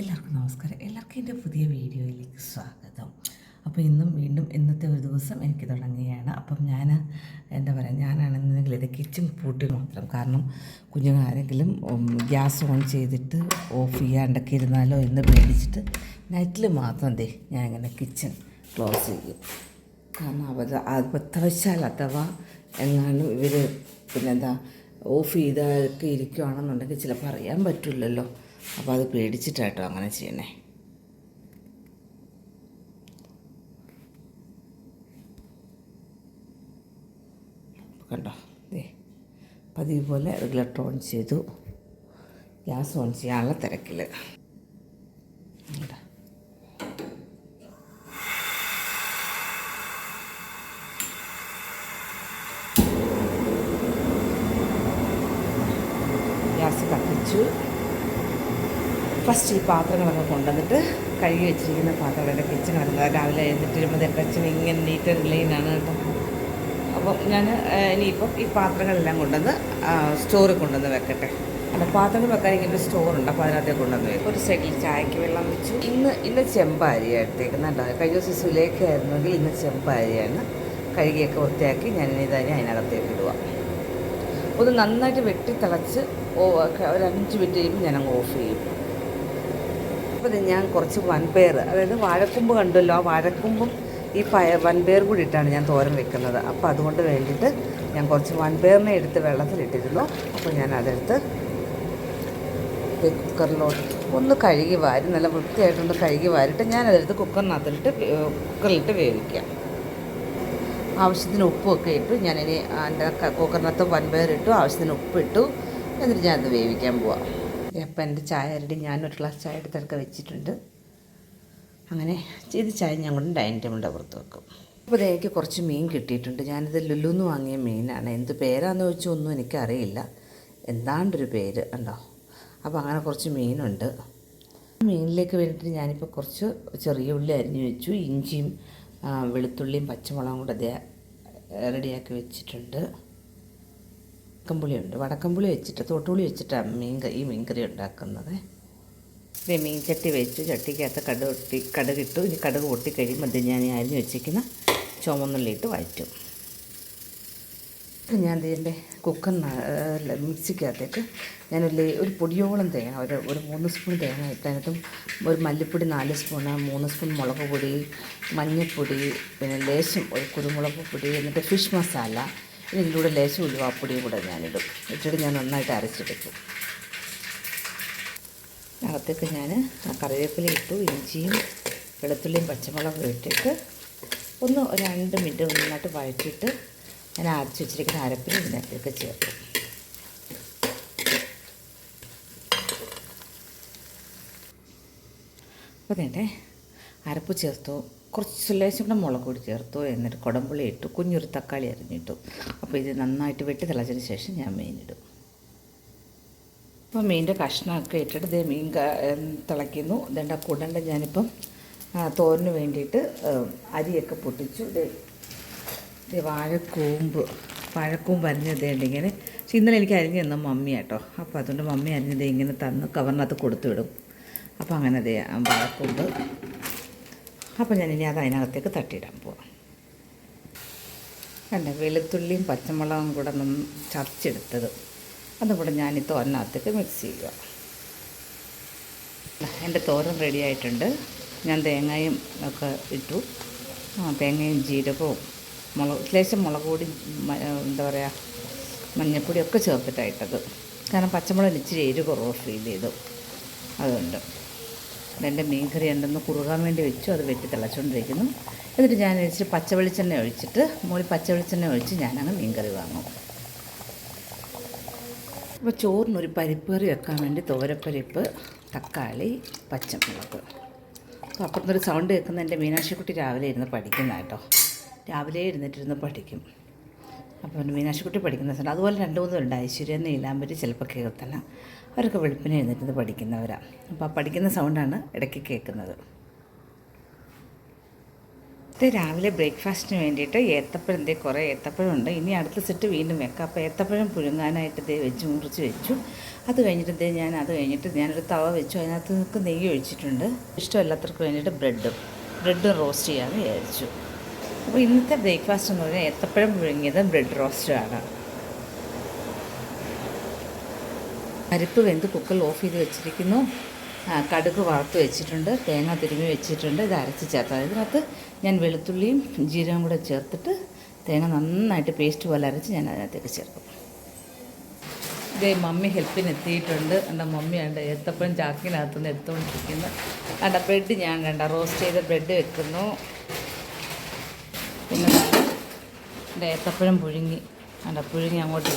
എല്ലാവർക്കും നമസ്കാരം. എല്ലാവർക്കും എന്റെ പുതിയ വീഡിയോയിലേക്ക് സ്വാഗതം. അപ്പോൾ ഇന്നും വീണ്ടും ഇന്നത്തെ ഒരു ദിവസം എനിക്ക് തുടങ്ങുകയാണ്. അപ്പം ഞാൻ എന്താ പറയുക ഞാനാണെന്നുണ്ടെങ്കിൽ ഇത് കിച്ചൺ പൂട്ടി മാത്രം. കാരണം കുഞ്ഞുങ്ങളാരെങ്കിലും ഗ്യാസ് ഓൺ ചെയ്തിട്ട് ഓഫ് ചെയ്യാണ്ടൊക്കെ ഇരുന്നാലോ എന്ന് പേടിച്ചിട്ട് നൈറ്റിൽ മാത്രം ദേ ഞാൻ ഇങ്ങനെ കിച്ചൺ ക്ലോസ് ചെയ്യും. കാരണം അവർ അബദ്ധവശാൽ അഥവാ എങ്ങാനും ഇവർ പിന്നെന്താ ഓഫ് ചെയ്തൊക്കെ ഇരിക്കുകയാണെന്നുണ്ടെങ്കിൽ ചിലപ്പോൾ അറിയാൻ പറ്റില്ലല്ലോ. അപ്പോൾ അത് പേടിച്ചിട്ടാട്ടോ അങ്ങനെ ചെയ്യണേ. കണ്ടോ പതിവ് പോലെ റെഗുലേറ്റർ ഓൺ ചെയ്തു. ഗ്യാസ് ഓൺ ചെയ്യാനുള്ള തിരക്കിൽ കണ്ടോ ഗ്യാസ് കത്തിച്ചു ഫസ്റ്റ് ഈ പാത്രങ്ങളൊക്കെ കൊണ്ടുവന്നിട്ട് കഴുകി വെച്ചിരിക്കുന്ന പാത്രങ്ങളുടെ കിച്ചൺ കിടന്നത് രാവിലെ എഴുന്നിട്ട് വരുമ്പോൾ കിച്ചൺ ഇങ്ങനെ നീറ്റ് ആൻഡ് ക്ലീനാണ് കേട്ടോ. അപ്പം ഞാൻ ഇനിയിപ്പം ഈ പാത്രങ്ങളെല്ലാം കൊണ്ടുവന്ന് സ്റ്റോറിൽ കൊണ്ടുവന്ന് വെക്കട്ടെ. അല്ല പാത്രങ്ങൾ വെക്കാൻ ഇങ്ങനെ സ്റ്റോറുണ്ട് അപ്പോൾ അതിനകത്തേക്ക് കൊണ്ടുവന്ന് വെക്കും. ഒരു സൈഡിൽ ചായക്ക് വെള്ളം വെച്ചു. ഇന്ന് ഇന്ന് ചെമ്പാരി കേട്ടോ കഴിഞ്ഞ ദിവസം സുലേഖയായിരുന്നെങ്കിൽ ഇന്ന് ചെമ്പാരിയാണ് കഴുകിയൊക്കെ വൃത്തിയാക്കി ഞാൻ ഇനി തന്നെ അതിനകത്തേക്ക് ഇടുക ഒന്ന് നന്നായിട്ട് വെട്ടി തിളച്ച് ഒരു അഞ്ച് മിനിറ്റ് കഴിയുമ്പോൾ അങ്ങ് ഓഫ് ചെയ്യും. അപ്പോൾ ഞാൻ കുറച്ച് വൻപയർ അതായത് വാഴക്കുമ്പ് കണ്ടല്ലോ ആ വാഴക്കൊമ്പും ഈ പയർ വൻപയർ കൂടി ഇട്ടാണ് ഞാൻ തോരൻ വെക്കുന്നത്. അപ്പോൾ അതുകൊണ്ട് വേണ്ടിയിട്ട് ഞാൻ കുറച്ച് വൻപയറിനെ എടുത്ത് വെള്ളത്തിലിട്ടിരുന്നു. അപ്പോൾ ഞാൻ അതെടുത്ത് കുക്കറിലോട്ട് ഒന്ന് കഴുകി വാരി നല്ല വൃത്തിയായിട്ടൊന്ന് കഴുകി വാരിട്ട് ഞാനതെടുത്ത് കുക്കറിനകത്തിട്ട് കുക്കറിലിട്ട് വേവിക്കാം ആവശ്യത്തിന് ഉപ്പുമൊക്കെ ഇട്ടു ഞാനിനി എന്റെ കുക്കറിനകത്ത് വൻപയർ ഇട്ടു ആവശ്യത്തിന് ഉപ്പിട്ടു എന്നിട്ട് ഞാനത് വേവിക്കാൻ പോവാം. അപ്പം എന്റെ ചായ റെഡി ഞാനൊരു ഗ്ലാസ് ചായ എടുത്തൊക്കെ വെച്ചിട്ടുണ്ട്. അങ്ങനെ ഇത് ചായ ഞാൻ കൊണ്ട് ഡൈനിങ് ടേബിളിന്റെ പുറത്ത് വെക്കും. അപ്പോൾ ഇതേക്ക് കുറച്ച് മീൻ കിട്ടിയിട്ടുണ്ട്. ഞാനിത് ലുലുന്ന് വാങ്ങിയ മീനാണ്. എന്ത് പേരാന്ന് ചോദിച്ചാൽ ഒന്നും എനിക്കറിയില്ല. എന്താണ്ടൊരു പേര് ഉണ്ടോ അപ്പോൾ അങ്ങനെ കുറച്ച് മീനുണ്ട്. മീനിലേക്ക് വേണ്ടിയിട്ട് ഞാനിപ്പോൾ കുറച്ച് ചെറിയ ഉള്ളി അരിഞ്ഞു വെച്ചു. ഇഞ്ചിയും വെളുത്തുള്ളിയും പച്ചമുളകും കൂടെ റെഡിയാക്കി വെച്ചിട്ടുണ്ട്. വടക്കമ്പുളിയുണ്ട് വടക്കമ്പുളി വെച്ചിട്ട് തോട്ടുളി വെച്ചിട്ടാണ് മീൻ ഈ മീൻകറി ഉണ്ടാക്കുന്നത്. ഇതേ മീൻ ചട്ടി വെച്ച്. ചട്ടിക്കകത്ത് കടുക് ഇട്ടി കടുക് ഇട്ടു. ഇനി കടുക് പൊട്ടി കഴിയുമ്പോൾ ഇത് ഞാൻ അരിഞ്ഞു വെച്ചിരിക്കുന്ന ചുമന്നുള്ളിയിട്ട് വഴറ്റും. ഞാൻ ഇതിന്റെ കുക്കർ മിക്സിക്കകത്തേക്ക് ഞാനൊരു ഒരു പൊടിയോളം തേങ്ങ ഒരു ഒരു മൂന്ന് സ്പൂൺ തേങ്ങ ഇട്ട് അതിനകത്തും ഒരു മല്ലിപ്പൊടി നാല് സ്പൂണ് മൂന്ന് സ്പൂൺ മുളക് പൊടി മഞ്ഞൾപ്പൊടി പിന്നെ ലേശം ഒരു കുരുമുളക് പൊടി എന്നിട്ട് ഫിഷ് മസാല കൂടെ ലേശം ഉലുവാപ്പൊടിയും കൂടെ ഞാനിടും. ഇട്ടിട്ട് ഞാൻ നന്നായിട്ട് അരച്ചെടുക്കും. അകത്തേക്ക് ഞാൻ കറിവേപ്പില ഇട്ടു ഇഞ്ചിയും വെളുത്തുള്ളിയും പച്ചമുളകും ഇട്ടിട്ട് ഒന്ന് രണ്ട് മിനിറ്റ് നന്നായിട്ട് വഴറ്റിയിട്ട് ഞാൻ അരച്ച് വെച്ചിരിക്കുന്ന അരപ്പിന് ഇതിനകത്തേക്ക് ചേർക്കും. അപ്പോൾ തന്നെ അരപ്പ് ചേർത്തു. കുറച്ച് ലേശം കൂടെ മുളക് പൊടി ചേർത്തു. എന്നിട്ട് കുടമ്പുളി ഇട്ടു. കുഞ്ഞൊരു തക്കാളി അരിഞ്ഞിട്ടു. അപ്പോൾ ഇത് നന്നായിട്ട് വെട്ടി തിളച്ചതിന് ശേഷം ഞാൻ മീനിടും അപ്പോൾ മീനിന്റെ കഷ്ണമൊക്കെ ഇട്ടിട്ട് ഇതേ മീൻ തിളയ്ക്കുന്നു. ഇതേണ്ട കുടണ്ട ഞാനിപ്പം തോരന് വേണ്ടിയിട്ട് അരിയൊക്കെ പൊട്ടിച്ചു. ഇത് വാഴക്കൂമ്പ്. വാഴക്കൂമ്പ് അരിഞ്ഞത് ഇങ്ങനെ. പക്ഷെ ഇന്നലെ എനിക്ക് അരിഞ്ഞു തന്ന മമ്മി കേട്ടോ അപ്പോൾ അതുകൊണ്ട് മമ്മി അരിഞ്ഞത് ഇങ്ങനെ തന്ന് കവറിനകത്ത് കൊടുത്തു വിടും. അപ്പോൾ അങ്ങനെ ദേ വാഴക്കൂമ്പ് അപ്പോൾ ഞാൻ ഇനി അത് അതിനകത്തേക്ക് തട്ടിയിടാൻ പോവാം. കണ്ട വെളുത്തുള്ളിയും പച്ചമുളകും കൂടെ നിന്ന് ചതച്ചെടുത്തത്. അതും കൂടെ ഞാൻ ഈ തോരനകത്തേക്ക് മിക്സ് ചെയ്യുക. എന്റെ തോരൻ റെഡി ആയിട്ടുണ്ട്. ഞാൻ തേങ്ങയും ഒക്കെ ഇട്ടു. തേങ്ങയും ജീരകവും മുളക് ലേശം മുളക് പൊടി എന്താ പറയുക മഞ്ഞൾപ്പൊടിയൊക്കെ ചേർത്തിട്ടായിട്ടത് കാരണം പച്ചമുളക് ഇച്ചിരി എരിവ് കുറവ് ഫീൽ ചെയ്തു. അതുകൊണ്ട്. എന്റെ മീൻ കറി ഉണ്ടെന്ന് കുറുകാൻ വേണ്ടി വെച്ചു അത് വെട്ടി തിളച്ചുകൊണ്ടിരിക്കുന്നു എന്നിട്ട് ഞാൻ ഇച്ചിരി പച്ച വെളിച്ചെണ്ണ ഒഴിച്ചിട്ട് മുകളിൽ പച്ച വെളിച്ചെണ്ണ ഒഴിച്ച് ഞാനങ്ങ് മീൻ കറി വാങ്ങും. അപ്പോൾ ചോറിനൊരു പരിപ്പ് കറി വെക്കാൻ വേണ്ടി തോരപ്പരിപ്പ് തക്കാളി പച്ചമുളക്. അപ്പോൾ അപ്പുറത്തൊരു സൗണ്ട് കേൾക്കുന്ന എന്റെ മീനാക്ഷിക്കുട്ടി രാവിലെ ഇരുന്ന് പഠിക്കുന്ന കേട്ടോ. രാവിലെ ഇരുന്നിട്ടിരുന്ന് പഠിക്കും. അപ്പോൾ മീനാക്ഷിക്കുട്ടി പഠിക്കുന്ന സ്ഥലം. അതുപോലെ രണ്ട് മൂന്ന് പേരുണ്ട്. ഐശ്വര്യ നീലാമ്പരി ചിലപ്പോൾ കീർത്തന അവരൊക്കെ വെളുപ്പിന് എഴുന്നേറ്റത് പഠിക്കുന്നവരാണ് അപ്പോൾ ആ പഠിക്കുന്ന സൗണ്ടാണ് ഇടയ്ക്ക് കേൾക്കുന്നത്. ഇത് രാവിലെ ബ്രേക്ക്ഫാസ്റ്റിന് വേണ്ടിയിട്ട് ഏത്തപ്പഴം ദേ കുറേ ഏത്തപ്പഴം ഉണ്ട്. ഇനി അടുത്ത സെറ്റ് വീണ്ടും വെക്കാം. അപ്പോൾ ഏത്തപ്പഴം പുഴുങ്ങാനായിട്ട് ദേ വെച്ച് മുറിച്ച് വെച്ചു. അത് കഴിഞ്ഞിട്ട് ദേ ഞാൻ അത് കഴിഞ്ഞിട്ട് ഞാനൊരു തവ വെച്ചു. അതിനകത്ത് നിങ്ങൾക്ക് നെയ്യ് ഒഴിച്ചിട്ടുണ്ട്. ഇഷ്ടമല്ലാത്തവർക്ക് വേണ്ടിയിട്ട് ബ്രെഡും ബ്രെഡും റോസ്റ്റ് ചെയ്യാമെന്ന് വിചാരിച്ചു. അപ്പോൾ ഇന്നത്തെ ബ്രേക്ക്ഫാസ്റ്റ് എന്ന് പറഞ്ഞാൽ ഏത്തപ്പഴം പുഴുങ്ങിയത് ബ്രെഡ് റോസ്റ്റുമാണ് പരിപ്പ് വെന്ത് കുക്കറിൽ ഓഫ് ചെയ്ത് വെച്ചിരിക്കുന്നു. കടുക് വറുത്ത് വെച്ചിട്ടുണ്ട്. തേങ്ങ തിരുമി വെച്ചിട്ടുണ്ട്. ഇത് അരച്ച് ചേർത്താൽ ഇതിനകത്ത് ഞാൻ വെളുത്തുള്ളിയും ജീരകം കൂടെ ചേർത്തിട്ട് തേങ്ങ നന്നായിട്ട് പേസ്റ്റ് പോലെ അരച്ച് ഞാൻ അതിനകത്തേക്ക് ചേർക്കും. ഇതേ മമ്മി ഹെൽപ്പിന് എത്തിയിട്ടുണ്ട്. എന്റെ മമ്മി ഉണ്ട് ചാക്കിനകത്തു നിന്ന് എടുത്തുകൊണ്ടിരിക്കുന്നു. കണ്ട ബ്രെഡ് ഞാൻ കണ്ട റോസ്റ്റ് ചെയ്ത ബ്രെഡ് വെക്കുന്നു. പിന്നെ എന്റെ ഏത്തപ്പഴം പുഴുങ്ങി. കണ്ട പുഴുങ്ങി അങ്ങോട്ട്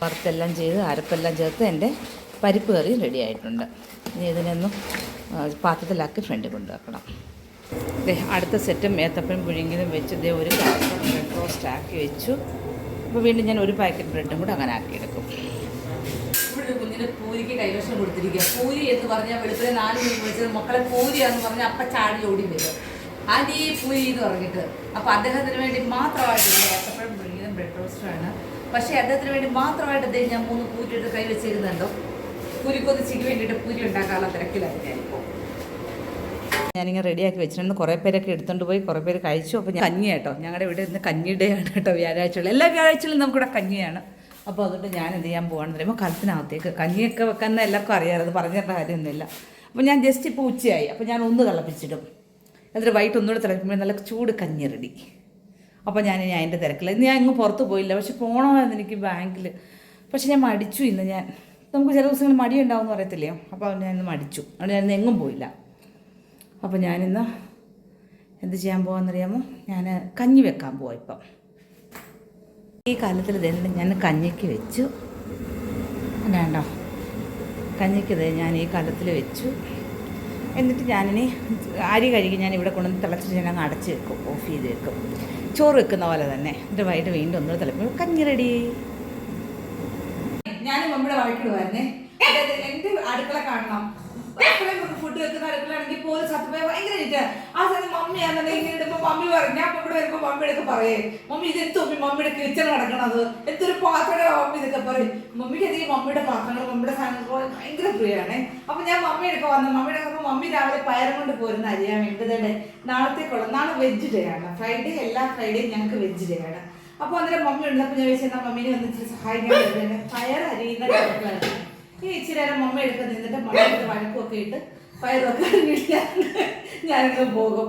വറുത്തെല്ലാം ചെയ്ത് അരപ്പെല്ലാം ചേർത്ത് എന്റെ പരിപ്പ് കറി റെഡി ആയിട്ടുണ്ട്. ഇനി ഇതിനൊന്നും പാത്രത്തിലാക്കി ഫ്രണ്ടിൽ കൊണ്ടുവെക്കണം. ദേ അടുത്ത സെറ്റും ഏത്തപ്പഴം പുഴുങ്ങിയതും വെച്ച് ദേ ഒരു ബ്രെഡ് റോസ്റ്റ് ആക്കി വെച്ചു. അപ്പോൾ വീണ്ടും ഞാൻ ഒരു പാക്കറ്റ് ബ്രെഡും കൂടെ അങ്ങനെ ആക്കിയെടുക്കും പൂരിക്ക് കൈവശം കൊടുത്തിരിക്കുക. പൂരി എന്ന് പറഞ്ഞാൽ വെളുപ്പിനെ നാല് മീൻ വിളിച്ചത് മക്കളെ പൂരിയാന്ന് പറഞ്ഞാൽ അപ്പം ചാടി ഓടി വരും. ആന്റി പൂരി എന്ന് പറഞ്ഞിട്ട്. അപ്പോൾ അദ്ദേഹത്തിന് വേണ്ടി മാത്രമായിട്ട് ഏത്തപ്പഴം പുഴുങ്ങിയതും ബ്രെഡ് റോസ്റ്റുമാണ് പക്ഷേ അദ്ദേഹത്തിന് വേണ്ടി മാത്രമായിട്ട് അദ്ദേഹം ഞാൻ മൂന്ന് പൂരി എടുത്ത് കൈ വെച്ചിരുന്നുണ്ടോ പൂരിക്കൊതിച്ചിക്ക് വേണ്ടിയിട്ട് പൂരി ഉണ്ടാക്കാനുള്ള തിരക്കിലായി ഞാനിപ്പോൾ ഞാനിങ്ങനെ റെഡിയാക്കി വെച്ചിട്ടുണ്ട്. കുറേ പേരൊക്കെ എടുത്തുകൊണ്ട് പോയി കുറേ പേര് കഴിച്ചു. അപ്പോൾ ഞാൻ കഞ്ഞി കേട്ടോ. ഞങ്ങളുടെ ഇവിടെ ഇന്ന് കഞ്ഞിയുടെയാണ് കേട്ടോ വ്യാഴാഴ്ചകൾ എല്ലാ വ്യാഴാഴ്ചകളും നമുക്കിവിടെ കഞ്ഞിയാണ്. അപ്പോൾ അതുകൊണ്ട് ഞാൻ എന്ത് ചെയ്യാൻ പോകാണെന്ന് പറയുമ്പോൾ കലത്തിനകത്തേക്ക് കഞ്ഞിയൊക്കെ വെക്കാൻ എല്ലാവർക്കും അറിയാറത് പറഞ്ഞിട്ട് കാര്യമൊന്നുമില്ല. അപ്പോൾ ഞാൻ ജസ്റ്റ് ഇപ്പോൾ ഉച്ചയായി. അപ്പോൾ ഞാൻ ഒന്ന് തിളപ്പിച്ചിടും. എന്നിട്ട് വൈകിട്ട് ഒന്നുകൂടെ തിളപ്പിക്കുമ്പോൾ നല്ല ചൂട് കഞ്ഞി റെഡി. അപ്പോൾ ഞാൻ ഇനി അതിന്റെ തിരക്കില്ല ഇന്ന് ഞാൻ ഇങ്ങ് പുറത്ത് പോയില്ല. പക്ഷെ പോകണമായിരുന്നു എനിക്ക് ബാങ്കിൽ പക്ഷെ ഞാൻ മടിച്ചു ഇന്ന് ഞാൻ. നമുക്ക് ചില ദിവസങ്ങൾ മടി ഉണ്ടാവുമെന്ന് പറയത്തില്ലയോ അപ്പോൾ ഞാൻ ഇന്ന് മടിച്ചു. അതുകൊണ്ട് ഞാൻ ഇന്ന് എങ്ങും പോയില്ല. അപ്പോൾ ഞാനിന്ന് എന്ത് ചെയ്യാൻ പോകാമെന്നറിയാമോ ഞാൻ കഞ്ഞി വെക്കാൻ പോവാം ഇപ്പം. ഈ കാലത്തിൽ ഇതെല്ലാം ഞാൻ കഞ്ഞിക്ക് വെച്ചു. വേണ്ടോ കഞ്ഞിക്ക് ഇത് ഞാൻ ഈ കാലത്തിൽ വെച്ചു. എന്നിട്ട് ഞാനിനി അരി കഴുകി ഞാൻ ഇവിടെ കൊണ്ടുവന്ന് തിളച്ചിട്ട് ഞാൻ അങ്ങ് അടച്ച് വെക്കും. ഓഫ് ചെയ്ത് വെക്കും. ചോറ് വെക്കുന്ന പോലെ തന്നെ. എന്നിട്ട് വൈകിട്ട് വീണ്ടും ഒന്നുകൂടെ തിളപ്പിക്കും. കഞ്ഞി റെഡി ഞാൻ മമ്മിയുടെ വരുന്നേ എന്റെ അടുക്കള കാണണം. ഫുഡ് വെക്കുന്ന അടുക്കളയാണെങ്കിൽ പോലും സത്യമായി ഭയങ്കര ആ. സമയത്ത് മമ്മി ആണെന്നെ ഇങ്ങനെ ഇടുമ്പോ മമ്മി ഞാൻ ഇവിടെ പറയേ. മമ്മി ഇത് എന്തോ മമ്മിയുടെ കിച്ചൺ കിടക്കണത് എന്തൊരു പാത്രം മമ്മി? ഇതൊക്കെ പറയും. മമ്മിക്ക് അധികം മമ്മിയുടെ പാത്രങ്ങൾ മമ്മിയുടെ സാധനങ്ങൾ പ്രിയമാണേ അപ്പൊ ഞാൻ മമ്മിയുടെ ഒക്കെ വന്നു. മമ്മിയുടെ ഒക്കെ മമ്മി രാവിലെ പയറും കൊണ്ട് പോരുന്ന അരിയാൻ വേണ്ടതേ നാളത്തേക്കുള്ള നാളെ വെജ് ഡേ ആണ് ഫ്രൈഡേ എല്ലാ ഫ്രൈഡേയും ഞങ്ങൾക്ക് വെജ് ഡേ ആണ് അപ്പൊ അന്നേരം മമ്മി ഉള്ളപ്പോൾ ഞാൻ വെച്ചാൽ മമ്മീനെ വന്ന് ഇച്ചിരി സഹായിക്കാൻ പയർ അരിയുന്ന ഈ ഇച്ചിരി നേരം മമ്മി എടുത്ത് നിന്നിട്ട് മമ്മിയുടെ വഴക്കൊക്കെ ഇട്ട് പയറൊക്കെ ഞാനിത് പോകും.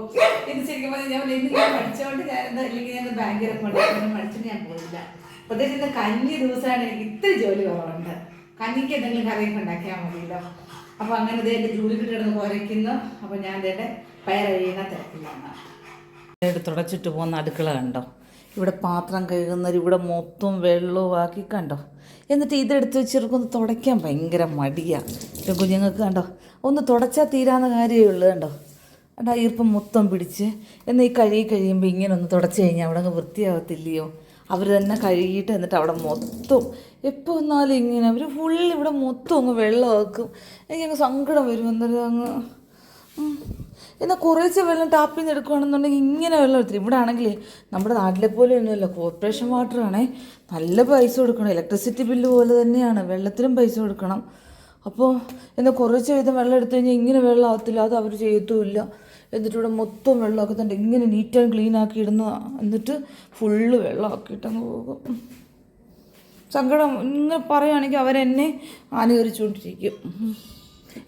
ഇത് ശരിക്കും പറഞ്ഞാൽ ഞാൻ ഇന്ന് ഞാൻ പഠിച്ചതുകൊണ്ട് ഞാനിന്ന് അല്ലെങ്കിൽ ഞാൻ ഭയങ്കര പഠിച്ചു പഠിച്ചിട്ട് ഞാൻ പോയില്ല. പ്രത്യേകിച്ച് ഇന്ന് കഞ്ഞി ദിവസമാണ് എനിക്ക് ഇത്ര ജോലി കുറവുണ്ട്. കഞ്ഞിക്ക് എന്തെങ്കിലും കറിയൊക്കെ ഉണ്ടാക്കിയാൽ മതിയല്ലോ. അപ്പോൾ അങ്ങനെ ദേ എന്റെ ജോലി കിട്ടുന്ന കുരയ്ക്കുന്നു. അപ്പോൾ ഞാൻ എന്റെ പയറഴിയുന്ന തിരക്കിലാണ്. തുടച്ചിട്ട് പോകുന്ന അടുക്കള കണ്ടോ? ഇവിടെ പാത്രം കഴുകുന്നവർ ഇവിടെ മൊത്തം വെള്ളവും ആക്കി കണ്ടോ? എന്നിട്ട് ഇതെടുത്ത് വെച്ചിറക്കൊന്ന് തുടയ്ക്കാൻ ഭയങ്കര മടിയാണ് കുഞ്ഞുങ്ങൾക്ക് കണ്ടോ? ഒന്ന് തുടച്ചാൽ തീരാവുന്ന കാര്യമേ ഉള്ളൂ കണ്ടോ? കണ്ടോ ഈർപ്പം മൊത്തം പിടിച്ച്. എന്നാൽ ഈ കഴുകി കഴിയുമ്പോൾ ഇങ്ങനെ ഒന്ന് തുടച്ച് കഴിഞ്ഞാൽ അവിടെ അങ്ങ് വൃത്തിയാവത്തില്ലയോ? അവർ തന്നെ കഴുകിയിട്ട് എന്നിട്ട് അവിടെ മൊത്തം എപ്പോൾ വന്നാലും ഇങ്ങനെ അവർ ഫുള്ള് ഇവിടെ മൊത്തം അങ്ങ് വെള്ളം വെള്ളമാക്കും എനിക്കങ്ങ് സങ്കടം വരും. എന്നിട്ട് അങ്ങ്. എന്നാൽ കുറേശ്ശെ വെള്ളം ടാപ്പിൽ നിന്ന് എടുക്കുകയാണെന്നുണ്ടെങ്കിൽ ഇങ്ങനെ വെള്ളം എടുത്തിട്ട് ഇവിടെ ആണെങ്കിൽ നമ്മുടെ നാട്ടിലെ പോലെ ഒന്നുമില്ല. കോർപ്പറേഷൻ വാട്ടർ ആണേ. നല്ല പൈസ കൊടുക്കണം. ഇലക്ട്രിസിറ്റി ബില്ല് പോലെ തന്നെയാണ്. വെള്ളത്തിനും പൈസ കൊടുക്കണം. അപ്പോൾ എന്നാൽ കുറച്ച് വിധം വെള്ളം എടുത്തു കഴിഞ്ഞാൽ ഇങ്ങനെ വെള്ളം ആകത്തില്ല അത് അവർ ചെയ്യത്തുമില്ല. എന്നിട്ട് ഇവിടെ മൊത്തം വെള്ളമൊക്കെ തന്നെ ഇങ്ങനെ നീറ്റ് ആൻഡ് ക്ലീൻ ആക്കി ഇടുന്ന എന്നിട്ട് ഫുള്ള് വെള്ളമാക്കിയിട്ട് അങ്ങ് പോകും. സങ്കടം ഇങ്ങനെ പറയുകയാണെങ്കിൽ അവരെന്നെ അനുകരിച്ചുകൊണ്ടിരിക്കും.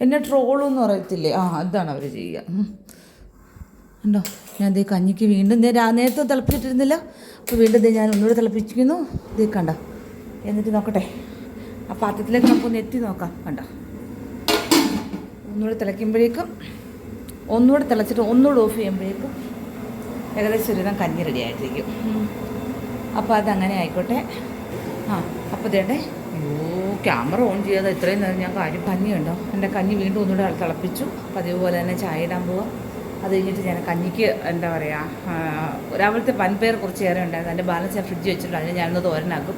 എന്നെ ട്രോളെന്ന് പറയത്തില്ലേ? ആ അതാണ് അവർ ചെയ്യുക. ഉണ്ടോ ഞാൻ ദേ കഞ്ഞിക്ക് വീണ്ടും ദേ നേരത്തെ തിളപ്പിച്ചിട്ടിരുന്നില്ല. അപ്പോൾ വീണ്ടും ദേ ഞാൻ ഒന്നുകൂടെ തിളപ്പിച്ചിരിക്കുന്നു. ദേ കണ്ട? എന്നിട്ട് നോക്കട്ടെ. ആ പാത്രത്തിലേക്ക് നമുക്കൊന്ന് എത്തി നോക്കാം. കണ്ടോ? ഒന്നുകൂടെ തിളയ്ക്കുമ്പോഴേക്കും ഒന്നുകൂടെ തിളച്ചിട്ട് ഒന്നുകൂടെ ഓഫ് ചെയ്യുമ്പോഴേക്കും ഏകദേശം ഒരുവിധം കഞ്ഞി റെഡി ആയിട്ടിരിക്കും. അപ്പോൾ അതങ്ങനെ ആയിക്കോട്ടെ. ആ അപ്പോൾ ദേട്ടെ അയ്യോ ക്യാമറ ഓൺ ചെയ്യാതെ ഇത്രയും നേരം ഞാൻ കാര്യം കഞ്ഞി ഉണ്ടോ എന്റെ കഞ്ഞി വീണ്ടും ഒന്നുകൂടെ തിളപ്പിച്ചു. പതിവ് പോലെ തന്നെ ചായ ഇടാൻ പോവാം. അത് കഴിഞ്ഞിട്ട് ഞാൻ കഞ്ഞിക്ക് എന്താ പറയുക രാവിലത്തെ പൻപയർ കുറച്ച് ഏറെ ഉണ്ടായിരുന്നു. അതിന്റെ ബാലൻസ് ഞാൻ ഫ്രിഡ്ജ് വെച്ചിട്ടുണ്ട് അതിന് ഞാനൊന്ന് തോരനാക്കും.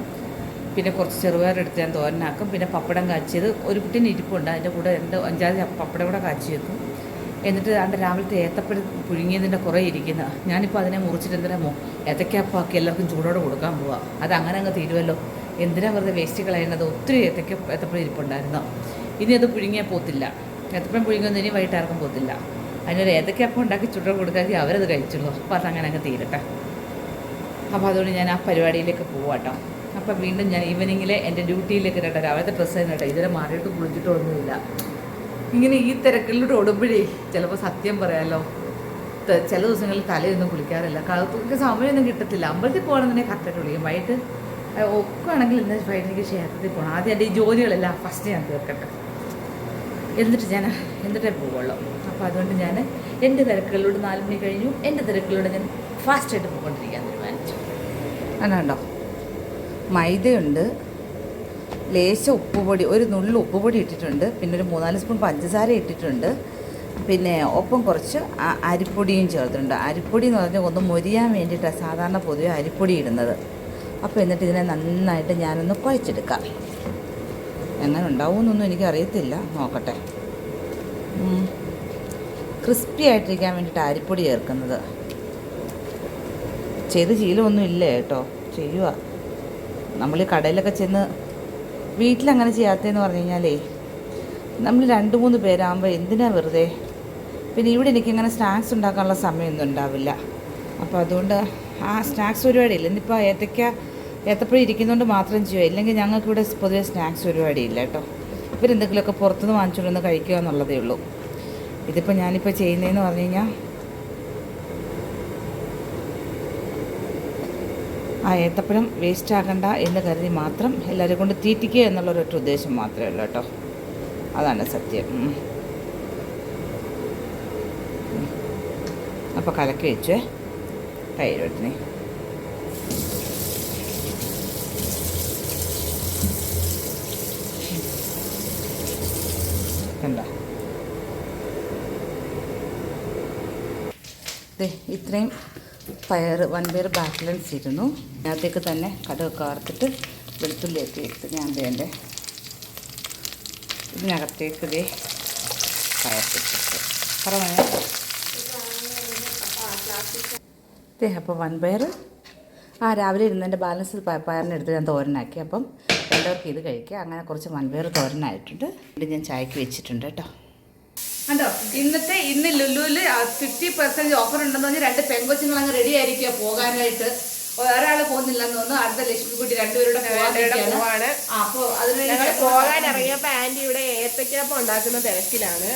പിന്നെ കുറച്ച് ചെറുപയർ എടുത്ത് ഞാൻ തോരനാക്കും. പിന്നെ പപ്പടം കാച്ചിയത് ഒരു കുട്ടീന്റെ ഇരിപ്പുണ്ട്. അതിന്റെ കൂടെ രണ്ട് അഞ്ചാറ് പപ്പടം കൂടെ കാച്ചി വെക്കും. എന്നിട്ട് അതിന്റെ രാവിലത്തെ ഏത്തപ്പഴം പുഴുങ്ങിയതിന്റെ കുറേ ഇരിക്കുന്ന. ഞാനിപ്പോൾ അതിനെ മുറിച്ചിട്ട് എന്തിനാമോ ഏത്തക്കാപ്പാക്കി എല്ലാവർക്കും ചൂടോടെ കൊടുക്കാൻ പോവാ. അത് അങ്ങനെ അങ്ങ് തീരുമല്ലോ എന്തിനാ വെറുതെ വേസ്റ്റ് കളയുന്നത് ഒത്തിരി ഏത്തക്ക ഏത്തപ്പഴം ഇരിപ്പുണ്ടായിരുന്നു? ഇനി അത് പുഴുങ്ങിയാൽ പോത്തില്ല. ഏത്തപ്പഴം പുഴുങ്ങിയൊന്നും ഇനി വൈകിട്ട് ആർക്കും പോത്തില്ല. അതിനൊരു ഏത്തക്കപ്പം ഉണ്ടാക്കി ചുടോടെ കൊടുക്കാതെ അവരത് കഴിച്ചുള്ളൂ. അപ്പോൾ അതങ്ങനെ അങ്ങ് തീരട്ടെ. അപ്പോൾ അതുകൊണ്ട് ഞാൻ ആ പരിപാടിയിലേക്ക് പോവാട്ടോ അപ്പോൾ വീണ്ടും ഞാൻ ഈവനിങ്ങിൽ എന്റെ ഡ്യൂട്ടിയിലേക്ക് കേട്ടോ രാവിലത്തെ ഡ്രസ്സ് തന്നെ കേട്ടോ. ഇതുവരെ മാറിയിട്ട് കുളിച്ചിട്ടൊന്നുമില്ല. ഇങ്ങനെ ഈ തിരക്കിലൂടെ ഓടുമ്പോഴേ ചിലപ്പോൾ സത്യം പറയാമല്ലോ ചില ദിവസങ്ങളിൽ തലയൊന്നും കുളിക്കാറില്ല. കാലത്തൊക്കെ സമയമൊന്നും കിട്ടത്തില്ല. അമ്പലത്തിൽ പോകണമെന്നുണ്ടെങ്കിൽ കറക്റ്റായിട്ട് വിളിക്കും. വൈകിട്ട് ഒക്കെ ആണെങ്കിൽ ഇന്ന് വൈകിട്ട് എനിക്ക് ക്ഷേത്രത്തിൽ പോകണം ആദ്യം എന്റെ ഈ ജോലികളെല്ലാം ഫസ്റ്റ് ഞാൻ തീർക്കട്ടെ. എന്നിട്ട് ഞാൻ എന്നിട്ടേ പോവുള്ളൂ. അപ്പോൾ അതുകൊണ്ട് ഞാൻ എന്റെ തിരക്കുകളിലൂടെ നാല് മണി കഴിഞ്ഞു. എന്റെ തിരക്കുകളിലൂടെ ഞാൻ ഫാസ്റ്റായിട്ട് പോയിക്കൊണ്ടിരിക്കാൻ തീരുമാനിച്ചു. അങ്ങനെ ഉണ്ടോ മൈദയുണ്ട്. ലേശം ഉപ്പുപൊടി ഒരു നുള്ളു ഉപ്പുപൊടി ഇട്ടിട്ടുണ്ട്. പിന്നെ ഒരു മൂന്നാൽ സ്പൂൺ പഞ്ചസാര ഇട്ടിട്ടുണ്ട്. പിന്നെ ഒപ്പം കുറച്ച് അരിപ്പൊടിയും ചേർത്തിട്ടുണ്ട്. അരിപ്പൊടി എന്ന് പറഞ്ഞാൽ ഒന്ന് മൊരിയാൻ വേണ്ടിയിട്ടാണ് സാധാരണ പൊതുവെ അരിപ്പൊടി ഇടുന്നത്. അപ്പോൾ എന്നിട്ട് ഇതിനെ നന്നായിട്ട് ഞാനൊന്ന് കുഴച്ചെടുക്കാം. എങ്ങനെ ഉണ്ടാവുമെന്നൊന്നും എനിക്കറിയത്തില്ല. നോക്കട്ടെ. ക്രിസ്പി ആയിട്ടിരിക്കാൻ വേണ്ടിയിട്ട് അരിപ്പൊടി ചേർക്കുന്നത്. ചെയ്ത് ശീലമൊന്നും ഇല്ല കേട്ടോ. ചെയ്യുക നമ്മൾ ഈ കടയിലൊക്കെ ചെന്ന് വീട്ടിലങ്ങനെ ചെയ്യാത്തതെന്ന് പറഞ്ഞു കഴിഞ്ഞാലേ നമ്മൾ രണ്ട് മൂന്ന് പേരാകുമ്പോൾ എന്തിനാണ് വെറുതെ? പിന്നെ ഇവിടെ എനിക്കിങ്ങനെ സ്നാക്സ് ഉണ്ടാക്കാനുള്ള സമയമൊന്നും ഉണ്ടാവില്ല. അപ്പോൾ അതുകൊണ്ട് ആ സ്നാക്സ് പരിപാടിയില്ല ഇന്നിപ്പോൾ ഏത്തക്ക ഏത്തപ്പഴം ഇരിക്കുന്നതുകൊണ്ട് മാത്രം ചെയ്യുക ഇല്ലെങ്കിൽ ഞങ്ങൾക്ക് ഇവിടെ പൊതുവെ സ്നാക്സ് പരിപാടിയില്ല കേട്ടോ. ഇവരെന്തെങ്കിലുമൊക്കെ പുറത്തുനിന്ന് വാങ്ങിച്ചുകൊണ്ടൊന്ന് കഴിക്കുക എന്നുള്ളതേ ഉള്ളൂ. ഇതിപ്പോൾ ഞാനിപ്പോൾ ചെയ്യുന്നതെന്ന് പറഞ്ഞു കഴിഞ്ഞാൽ ആ ഏത്തപ്പഴം വേസ്റ്റ് ആകണ്ട എന്ന് കരുതി മാത്രം എല്ലാവരും കൊണ്ട് തീറ്റിക്കുക ഒരൊറ്റ ഉദ്ദേശം മാത്രമേ ഉള്ളൂ കേട്ടോ. അതാണ് സത്യം. അപ്പോൾ കലക്കി വെച്ചേ. തൈരോട്ടിനെ കണ്ടോ? ഇത്രയും പയർ വൺ പയർ ബാലൻസ് ഇരുന്നു. അതിനകത്തേക്ക് തന്നെ കടുകൊക്കെ വറുത്തിട്ട് വെളുത്തുള്ളിയൊക്കെ ഇട്ട് ഞാൻ വേണ്ടേ ഇതിനകത്തേക്ക് ഇതേ പയർ പറഞ്ഞേ അപ്പോൾ വൺ പയർ ആ രാവിലെ ഇരുന്നതിന്റെ ബാലൻസ് പയറിനെടുത്ത് ഞാൻ തോരനാക്കി. അപ്പം രണ്ടവർക്ക് ഇത് കഴിക്കുക അങ്ങനെ കുറച്ച് വൻപയർ തോരനായിട്ടുണ്ട്. ഇത് ഞാൻ ചായക്ക് വെച്ചിട്ടുണ്ട് കേട്ടോ. കണ്ടോ? ഇന്നത്തെ ഇന്ന് ലുലുവിൽ ഫിഫ്റ്റി പെർസെന്റ് ഓഫർ ഉണ്ടെന്ന് പറഞ്ഞ് രണ്ട് പെങ്കൊച്ചുങ്ങൾ അങ്ങ് റെഡി ആയിരിക്കുക പോകാനായിട്ട്. ഒരാൾ പോകുന്നില്ലെന്ന് തോന്നുന്നു അടുത്ത ലക്ഷ്മിക്കുട്ടി രണ്ടുപേരുടെ പോവാണ്. അപ്പൊ അതിന് പോകാൻ ഇറങ്ങിയപ്പോ ആന്റി ഇവിടെ ഏത്തക്കപ്പം ഉണ്ടാക്കുന്ന തിരക്കിലാണ്.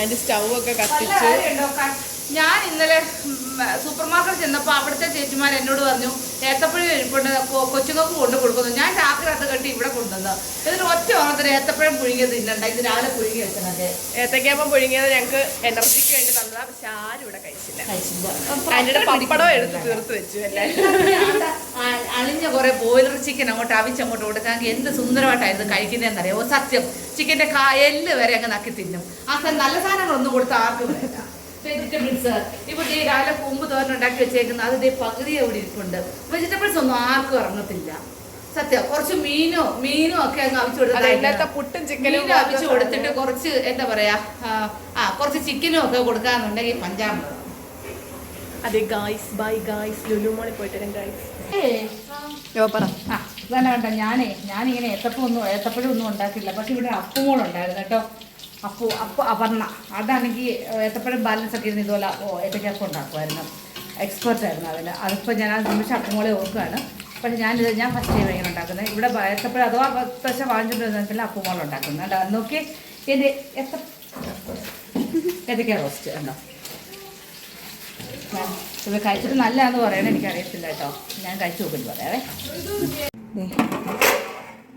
ആന്റി സ്റ്റൗ ഒക്കെ കത്തിച്ച്. ഞാൻ ഇന്നലെ സൂപ്പർ മാർക്കറ്റ് ചെന്നപ്പോൾ അവിടുത്തെ ചേച്ചിമാർ എന്നോട് പറഞ്ഞു ഏത്തപ്പഴം ഇരിപ്പുണ്ട് കൊച്ചുങ്ങൾക്ക് കൊണ്ട് കൊടുക്കുന്നു. ഞാൻ രാത്രി അത് കെട്ടി ഇവിടെ കൊണ്ടുവന്നത് ഇതിന് ഒറ്റ ഓണത്തിന് ഏത്തപ്പഴം പുഴുങ്ങിയത് തിന്നണ്ട ഇത് രാവിലെ പുഴുങ്ങി വെച്ചതൊക്കെ ഏത്തക്കാപ്പം പുഴുങ്ങിയത് ഞങ്ങൾക്ക് എനർജിക്ക് വേണ്ടി തന്നതാ. പക്ഷെ ആരും ഇവിടെ കഴിച്ചില്ല. കഴിച്ചില്ല. പപ്പടം എടുത്ത് തീർത്ത് വെച്ചു അളിഞ്ഞ കുറെ ബോയിലർ ചിക്കൻ അങ്ങോട്ട് അവിച്ചങ്ങോട്ട് കൊടുക്കാമെങ്കിൽ എന്ത് സുന്ദരമായിട്ടായിരുന്നു കഴിക്കുന്നതെന്നറിയാമോ സത്യം. ചിക്കന്റെ കായൽ വരെ അങ്ങ് നക്കി തിന്നും. ആ നല്ല സാധനങ്ങളൊന്നും കൊടുത്ത ആർക്കും വേണ്ട. വെജിറ്റബിൾസ് ഇപ്പോൾ ഈ രാവിലെ കൂമ്പ് തോരൻ ഉണ്ടാക്കി വെച്ചേക്കുന്നത് അത് ഇതേ പകുതി അവിടെ ഇരിപ്പുണ്ട്. വെജിറ്റബിൾസ് ഒന്നും ആർക്കും ഇറങ്ങത്തില്ല. സത്യം കുറച്ച് മീനോ മീനോ ഒക്കെ അങ്ങ് അവിച്ചു കൊടുത്താൽ പുട്ടും ചിക്കനും മീൻ കൊടുത്തിട്ട് കുറച്ച് എന്താ പറയാ ആ, കുറച്ച് ചിക്കനും ഒക്കെ കൊടുക്കാന്നുണ്ടെങ്കിൽ പഞ്ചാബ് അതെ ഗായ്സ് ബൈ ഗായ്സ് ലുലു മോളിൽ പോയിട്ട് വരാം ഗായ്സ് പറ. ആ ഞാനേ ഞാനിങ്ങനെ ഏത്തപ്പം ഒന്നും ഏത്തപ്പഴം ഒന്നും ഉണ്ടാക്കില്ല പക്ഷെ ഇവിടെ അപ്പുമോളുണ്ടായിരുന്നു കേട്ടോ. അപ്പു അപ്പോൾ അപർണ. അതാണെങ്കിൽ ഏത്തപ്പഴം ബാലൻസ് ഒക്കെ ഇരുന്ന് ഇതുപോലെ ഓ ഏത്തക്കപ്പം ഉണ്ടാക്കുമായിരുന്നു എക്സ്പെർട്ട് ആയിരുന്നു അതിന് അതിപ്പോൾ ഞാൻ നിമിഷം അപ്പുമോളെ ഓർക്കുകയാണ്. പക്ഷെ ഞാനിത് ഞാൻ ഫസ്റ്റ് ടൈം ഇങ്ങനെ ഉണ്ടാക്കുന്നത്. ഇവിടെ ഏത്തപ്പഴം അഥവാ പത്ത് വാങ്ങിച്ചിട്ടുണ്ടെങ്കിൽ അപ്പുമോൾ ഉണ്ടാക്കുന്നത്. അല്ല നോക്കി. എന്റെ എത്ര ഏത്തക്ക റോസ്റ്റ് ഉണ്ടോ ഇത് കഴിച്ചിട്ട് നല്ലതാന്ന് പറയണേ എനിക്കറിയത്തില്ല കേട്ടോ. ഞാൻ കഴിച്ചു നോക്കി പറയാവേ.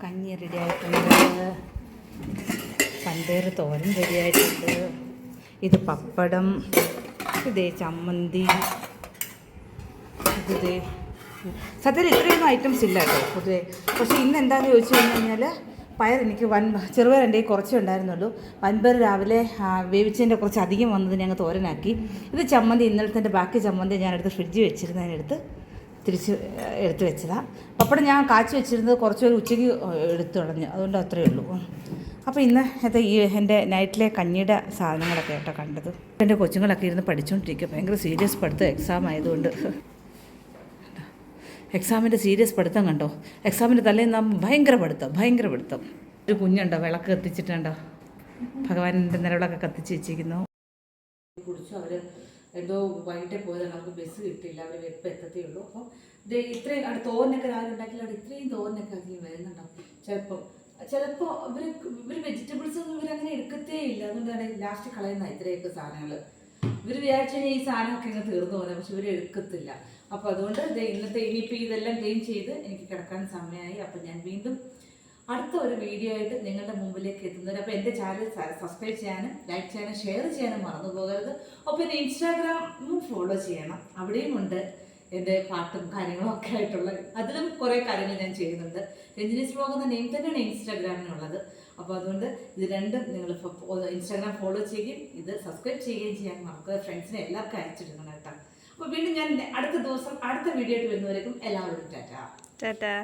കഞ്ഞി റെഡി ആയിട്ടുണ്ട്. പന്തേറ് തോരൻ റെഡി ആയിട്ടുണ്ട് ഇത് പപ്പടം ഇതേ ചമ്മന്തി ഇത് സത്യത്തിൽ ഇത്രയൊന്നും ഐറ്റംസ് ഇല്ല കേട്ടോ പൊതുവേ. പക്ഷേ ഇന്ന് എന്താണെന്ന് ചോദിച്ചു കഴിഞ്ഞ് കഴിഞ്ഞാൽ പയർ എനിക്ക് വൻ ചെറുപയർ എന്റെ കുറച്ചേ ഉണ്ടായിരുന്നുള്ളൂ. വൻപയർ രാവിലെ വേവിച്ചതിന്റെ കുറച്ച് അധികം വന്നത് ഞങ്ങൾ തോരനാക്കി. ഇത് ചമ്മന്തി ഇന്നലത്തെ ബാക്കി ചമ്മന്തി ഞാൻ എടുത്ത് ഫ്രിഡ്ജിൽ വെച്ചിരുന്നതിനെടുത്ത് തിരിച്ച് എടുത്ത് വെച്ചതാണ് പപ്പടം ഞാൻ കാച്ചി വെച്ചിരുന്നത് കുറച്ച് ഒരു ഉച്ചയ്ക്ക് എടുത്തു കളഞ്ഞു. അതുകൊണ്ട് അത്രയേ ഉള്ളൂ. അപ്പോൾ ഇന്ന് ഇത് ഈ എന്റെ നൈറ്റിലെ കഞ്ഞിയുടെ സാധനങ്ങളൊക്കെ കേട്ടോ കണ്ടത്? എന്റെ കൊച്ചുങ്ങളൊക്കെ ഇരുന്ന് പഠിച്ചുകൊണ്ടിരിക്കുക ഭയങ്കര സീരിയസ് പഠിത്തം എക്സാം ആയതുകൊണ്ട്. എക്സാമിന്റെ സീരിയസ് പഠിത്തം കണ്ടോ? എക്സാമിന്റെ തലേന്ന് നാം ഭയങ്കര പഠിത്തം ഭയങ്കര പഠിത്തം. ഒരു കുഞ്ഞുണ്ടോ? വിളക്ക് കത്തിച്ചിട്ടുണ്ടോ? ഭഗവാന്റെ നിലവിളൊക്കെ കത്തിച്ച് വെച്ചിരിക്കുന്നു. കുടിച്ചു. അവർ എന്തോ വൈകിട്ടേ പോയതാണ്. അവർക്ക് ബസ് കിട്ടിയില്ല. അവർ എപ്പോൾ എത്തത്തേ അപ്പോൾ ഇത്രയും അവിടെ തോരനൊക്കെ രാവിലെ ഉണ്ടാക്കിയാൽ അവിടെ ഇത്രയും തോരനൊക്കെ അധികം വരുന്നുണ്ടാവും ചിലപ്പോൾ ചിലപ്പോൾ ഇവർ ഇവർ വെജിറ്റബിൾസ് ഒന്നും ഇവരങ്ങനെ എടുക്കത്തേ ഇല്ല. അതുകൊണ്ടാണ് ലാസ്റ്റ് കളയുന്ന ഇത്രയൊക്കെ സാധനങ്ങൾ ഇവർ വിചാരിച്ചു ഈ സാധനമൊക്കെ ഇങ്ങനെ തീർന്നു പോകുന്നത് പക്ഷെ ഇവർ എടുക്കത്തില്ല. അപ്പോൾ അതുകൊണ്ട് ഇന്നത്തെ ഇനിയിപ്പോൾ ഇതെല്ലാം ക്ലീൻ ചെയ്ത് എനിക്ക് കിടക്കാൻ സമയമായി അപ്പോൾ ഞാൻ വീണ്ടും അടുത്ത ഒരു വീഡിയോ ആയിട്ട് നിങ്ങളുടെ മുമ്പിലേക്ക് എത്തുന്നവരെ അപ്പോൾ എന്റെ ചാനൽ സബ്സ്ക്രൈബ് ചെയ്യാനും ലൈക്ക് ചെയ്യാനും ഷെയർ ചെയ്യാനും മറന്നു പോകരുത്. എന്റെ ഇൻസ്റ്റാഗ്രാമും ഫോളോ ചെയ്യണം. അവിടെയും ഉണ്ട്. എന്റെ പാട്ടും കാര്യങ്ങളും ഒക്കെ ആയിട്ടുള്ള അതിലും കുറേ കാര്യങ്ങൾ ഞാൻ ചെയ്യുന്നുണ്ട്. രഞ്ജിനീസ് ബ്ലോഗ് എന്ന നെയിം തന്നെയാണ് ഇൻസ്റ്റാഗ്രാമിനുള്ളത് അപ്പോൾ അതുകൊണ്ട് ഇത് രണ്ടും നിങ്ങൾ ഇൻസ്റ്റാഗ്രാം ഫോളോ ചെയ്യുകയും ഇത് സബ്സ്ക്രൈബ് ചെയ്യുകയും ചെയ്യാൻ നമുക്ക് ഫ്രണ്ട്സിനെ എല്ലാവർക്കും അയച്ചിടണം കേട്ടോ. അപ്പോൾ വീണ്ടും ഞാൻ അടുത്ത ദിവസം അടുത്ത വീഡിയോ ആയിട്ട് വരുന്നവരേക്കും എല്ലാവരും ടാറ്റാ. ടാറ്റാ.